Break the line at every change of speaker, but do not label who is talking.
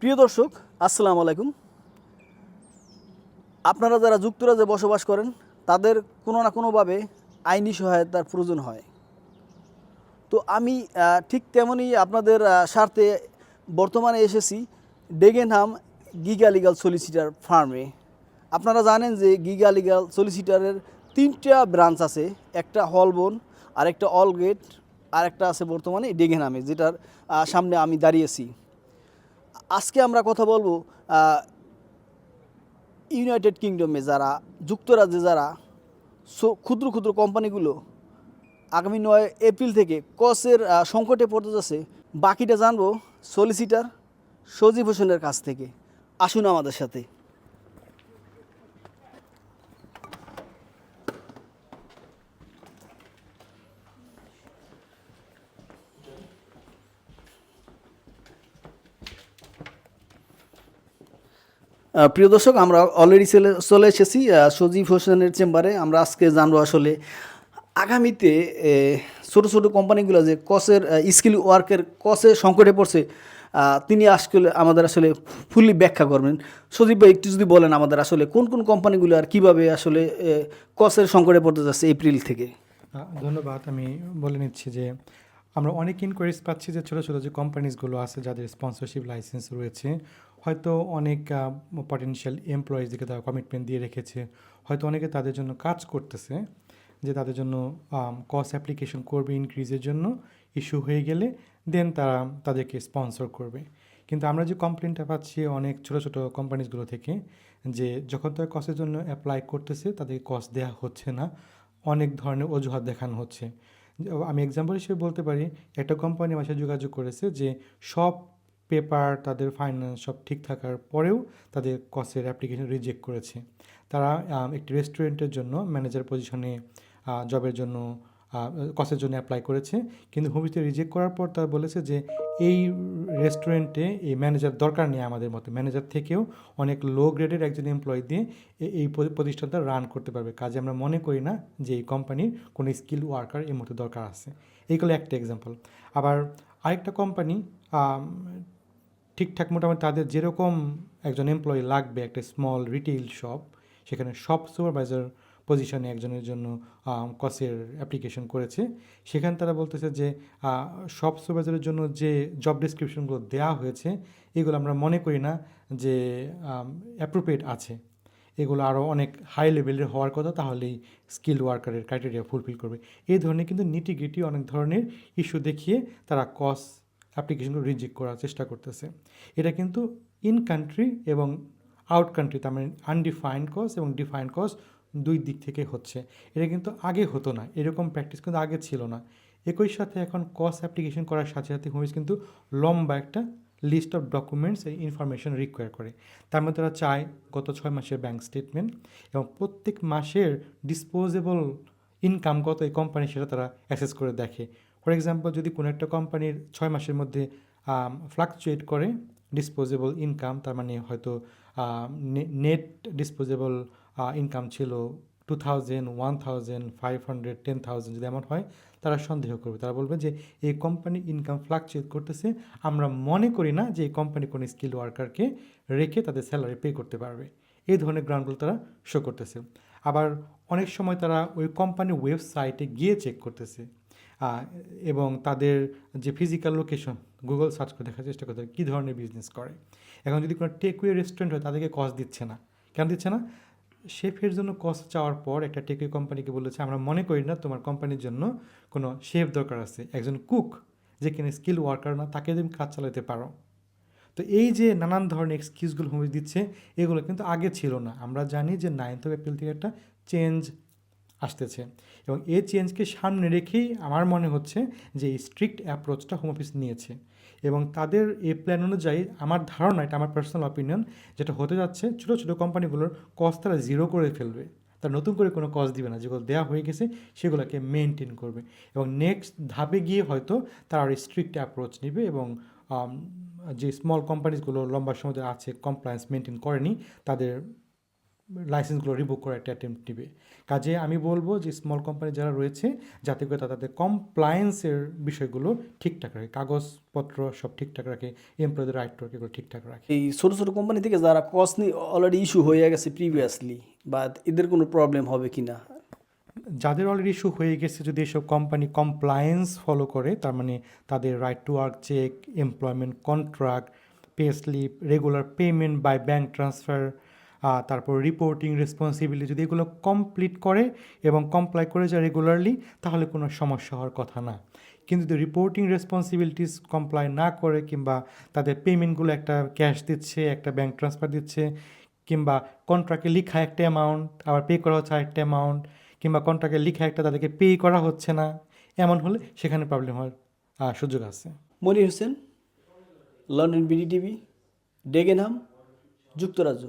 প্রিয় দর্শক, আসসালামু আলাইকুম। আপনারা যারা যুক্তরাজ্যে বসবাস করেন, তাদের কোনো না কোনোভাবে আইনি সহায়তার প্রয়োজন হয়। তো আমি ঠিক তেমনই আপনাদের স্বার্থে বর্তমানে এসেছি ডেগেনহাম গিগা লিগাল সলিসিটার ফার্মে। আপনারা জানেন যে গিগা লিগাল সলিসিটারের তিনটা ব্রাঞ্চ আছে, একটা হলবোন আর একটা অলগেট আর একটা আছে বর্তমানে ডেগেনহামে, যেটার সামনে আমি দাঁড়িয়েছি। আজকে আমরা কথা বলব ইউনাইটেড কিংডমে যারা, যুক্তরাজ্যে যারা ক্ষুদ্র ক্ষুদ্র কোম্পানিগুলো আগামী নয় এপ্রিল থেকে কসের সংকটে পড়তে যাচ্ছে, বাকিটা জানব সলিসিটার সজীব হোসেনের কাছ থেকে। আসুন আমাদের সাথে। প্রিয় দর্শক, আমরা অলরেডি চলে চলে এসেছি সজীব হোসেনের চেম্বারে। আমরা আজকে জানব আসলে আগামীতে ছোট ছোট কোম্পানিগুলো যে কসের স্কিল ওয়ার্কের কসে সংকটে পড়ছে তিনি আসলে আমাদের আসলে ফুললি ব্যাখ্যা করবেন। সজীব ভাই, একটু যদি বলেন আমাদের আসলে কোন কোন কোম্পানিগুলো আর কীভাবে আসলে কসের সংকটে পড়তে যাচ্ছে এপ্রিল থেকে?
ধন্যবাদ। আমি বলে নিচ্ছি যে আমরা অনেক ইনকোয়ারিজ পাচ্ছি যে ছোটো ছোটো যে কোম্পানিজগুলো আছে যাদের স্পন্সরশিপ লাইসেন্স রয়েছে, হয়তো অনেক পটেনশিয়াল এমপ্লয়িজদেরকে তারা কমিটমেন্ট দিয়ে রেখেছে। হয়তো অনেকে তাদের জন্য কাজ করতেছে, যে তাদের জন্য কস্ট অ্যাপ্লিকেশন করবে ইনক্রিজের জন্য ইস্যু হয়ে গেলে দেন তারা তাদেরকে স্পন্সর করবে। কিন্তু আমরা যে কমপ্লেনটা পাচ্ছি অনেক ছোটো ছোটো কোম্পানিজগুলো থেকে, যে যখন তারা কসের জন্য অ্যাপ্লাই করতেছে, তাদেরকে কস্ট দেওয়া হচ্ছে না। অনেক ধরনের অজুহাত দেখানো হচ্ছে। আমি এক্সাম্পল হিসেবে বলতে পারি, একটা কোম্পানি আমার সাথে যোগাযোগ করেছে যে সব পেপার তাদের ফাইন্যান্স সব ঠিক থাকার পরেও তাদের কসের অ্যাপ্লিকেশন রিজেক্ট করেছে। তারা একটি রেস্টুরেন্টের জন্য ম্যানেজার পজিশনে জবের জন্য কসের জন্য অ্যাপ্লাই করেছে। কিন্তু ভবিষ্যতে রিজেক্ট করার পর তারা বলেছে যে এই রেস্টুরেন্টে এই ম্যানেজার দরকার নেই আমাদের মতো। ম্যানেজার থেকেও অনেক লো গ্রেডের একজন এমপ্লয়ি দিয়ে এই প্রতি- প্রতিষ্ঠানটা রান করতে পারবে। কাজে আমরা মনে করি না যে এই কোম্পানির কোনো স্কিল ওয়ার্কার এই মুহূর্তে দরকার আছে। এইগুলো একটা এক্সাম্পল আবার আরেকটা কোম্পানি ঠিকঠাক মোটামুটি তাদের যেরকম একজন এমপ্লয়ি লাগবে একটা স্মল রিটেইল শপ সেখানে শপ সুপারভাইজার পজিশনে একজনের জন্য কসের অ্যাপ্লিকেশন করেছে। সেখানে তারা বলতেছে যে শপ সুপারভাইজারের জন্য যে জব ডিসক্রিপশনগুলো দেওয়া হয়েছে, এগুলো আমরা মনে করি না যে অ্যাপ্রোপ্রিয়েট আছে। এগুলো আরও অনেক হাই লেভেলের হওয়ার কথা, তাহলেই স্কিল ওয়ার্কারের ক্রাইটেরিয়া ফুলফিল করবে। এই ধরনের কিন্তু নিটিগ্রিটি অনেক ধরনের ইস্যু দেখিয়ে তারা কস অ্যাপ্লিকেশনগুলো রিজেক্ট করার চেষ্টা করতেছে। এটা কিন্তু ইন কান্ট্রি এবং আউট কান্ট্রি তার মানে আনডিফাইন্ড কস এবং ডিফাইন্ড কস দুই দিক থেকে হচ্ছে। এটা কিন্তু আগে হতো না, এরকম প্র্যাকটিস কিন্তু আগে ছিল না। একই সাথে এখন কস অ্যাপ্লিকেশন করার সাথে সাথে হোমিস কিন্তু লম্বা একটা লিস্ট অফ ডকুমেন্টস এই ইনফরমেশন রিকোয়ার করে। তার মধ্যে তারা চায় গত ছয় মাসের ব্যাঙ্ক স্টেটমেন্ট এবং প্রত্যেক মাসের ডিসপোজেবল ইনকাম কত এই কোম্পানি সেটা তারা অ্যাসেস করে দেখে। ফর এক্সাম্পল যদি কোনো একটা কোম্পানির ছয় মাসের মধ্যে ফ্লাকচুয়েট করে ডিসপোজেবল ইনকাম তার মানে হয়তো নেট ডিসপোজেবল ইনকাম ছিল two thousand one thousand five hundred ten thousand যদি এমন হয়, তারা সন্দেহ করবে। তারা বলবে যে, এই কোম্পানি ইনকাম ফ্লাকচুয়েট করতেছে, আমরা মনে করি না যে এই কোম্পানি কোনো স্কিল ওয়ার্কারকে রেখে তাদের স্যালারি পে করতে পারবে। এই ধরনের গ্রাউন্ডগুলো তারা শো করতেছে। আবার অনেক সময় তারা ওই কোম্পানির ওয়েবসাইটে গিয়ে চেক করতেছে। এবং তাদের যে ফিজিক্যাল লোকেশন গুগল সার্চ করে দেখার চেষ্টা করতে কী ধরনের বিজনেস করে। এখন যদি কোনো টেকওয়ে রেস্টুরেন্ট হয়, তাদেরকে কস্ট দিচ্ছে না। কেন দিচ্ছে না? শেফের জন্য কস্ট চাওয়ার পর একটা টেকি কোম্পানিকে বলেছে, আমরা মনে করি না তোমার কোম্পানির জন্য কোনো শেফ দরকার আছে, একজন কুক যে কিনা স্কিল ওয়ার্কার না, তাকে তুমি কাজ চালাতে পারো। তো এই যে নানান ধরনের এক্সকিউজগুলো হুমিস দিচ্ছে, এগুলো কিন্তু আগে ছিল না। আমরা জানি যে নাইনথ অফ এপ্রিল থেকে একটা চেঞ্জ আসতেছে। এবং এই চেঞ্জকে সামনে রেখেই আমার মনে হচ্ছে যে এই স্ট্রিক্ট অ্যাপ্রোচটা হোম অফিস নিয়েছে। এবং তাদের এই প্ল্যান অনুযায়ী আমার ধারণা, এটা আমার পার্সোনাল অপিনিয়ন যেটা হতে যাচ্ছে ছোটো ছোটো কোম্পানিগুলোর কস্ট তারা জিরো করে ফেলবে। তারা নতুন করে কোনো কস্ট দিবে না। যেগুলো দেওয়া হয়ে গেছে, সেগুলোকে মেনটেন করবে। এবং নেক্সট ধাপে গিয়ে হয়তো তারা আর স্ট্রিক্ট অ্যাপ্রোচ নেবে এবং যে স্মল কোম্পানিজগুলো লম্বা সময় আছে কমপ্লায়েন্স মেনটেন করেনি, তাদের লাইসেন্সগুলো রিভোক করার একটা অ্যাটেম্প্ট নেবে। কাজে আমি বলব যে স্মল কোম্পানি যারা রয়েছে যাতে করে তারা তাদের কমপ্লায়েন্সের বিষয়গুলো ঠিকঠাক রাখে কাগজপত্র সব ঠিকঠাক রাখে এমপ্লয়ীদের রাইট টু এগুলো ঠিকঠাক রাখে।
এই ছোটো ছোটো কোম্পানি থেকে যারা কস্ট নিয়ে অলরেডি ইস্যু হয়ে গেছে প্রিভিয়াসলি বা এদের কোনো প্রবলেম হবে কি না
যাদের অলরেডি ইস্যু হয়ে গেছে যদি এসব কোম্পানি কমপ্লায়েন্স ফলো করে তার মানে তাদের right to work check employment contract pay slip regular payment by bank transfer তারপর রিপোর্টিং রেসপন্সিবিলিটি যদি এগুলো কমপ্লিট করে এবং কমপ্লাই করে যায় রেগুলারলি তাহলে কোনো সমস্যা হওয়ার কথা না। কিন্তু যদি রিপোর্টিং রেসপন্সিবিলিটিস কমপ্লাই না করে কিংবা তাদের পেমেন্টগুলো একটা ক্যাশ দিচ্ছে, একটা ব্যাঙ্ক ট্রান্সফার দিচ্ছে, কিংবা কন্ট্রাক্টে লিখা একটা অ্যামাউন্ট আবার পে করা হচ্ছে আরেকটা অ্যামাউন্ট কিংবা কন্ট্রাক্টে লিখা একটা তাদেরকে পে করা হচ্ছে না, এমন হলে সেখানে প্রবলেম হওয়ার সুযোগ আছে।
Monir Hossain London BD TV Dagenham যুক্তরাজ্য